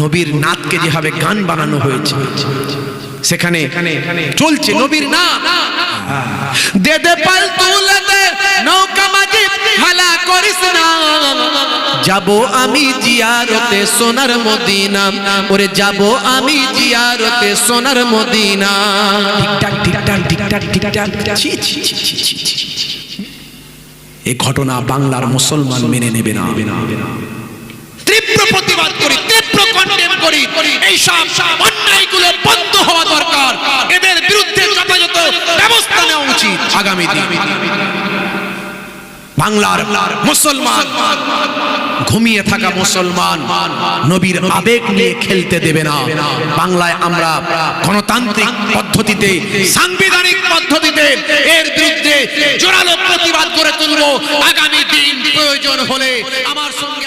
নবীর নাথকে যেভাবে গান বানানো হয়েছে, সেখানে চলছে নবীর না দে দে, পাল তুলে দে, নৌকা মাঝি হালা করিস না। যাব আমি জিয়ারতে সোনার মদিনা। ওরে, যাব আমি জিয়ারতে সোনার মদিনা। ঠিকঠাক ঠিকঠাক ঠিকঠাক ঠিকঠাক এই ঘটনা বাংলার মুসলমান মেনে নেবে না। তীব্র প্রতিবাদ করি তীব্র কন্ডেম করি এই সব অন্যায়গুলো বন্ধ হওয়া দরকার। এদের বিরুদ্ধে যথাযথ ব্যবস্থা নেওয়া উচিত আগামী দিন। বাংলার মুসলমান, ঘুমিয়ে থাকা মুসলমান, নবীর আবেগ নিয়ে খেলতে দেবে না। বাংলায় আমরা গণতান্ত্রিক পদ্ধতিতে, সাংবিধানিক পদ্ধতিতে এর বিরুদ্ধে জোরালো প্রতিবাদ করে তুলব। আগামী দিন প্রয়োজন হলে আমার সঙ্গে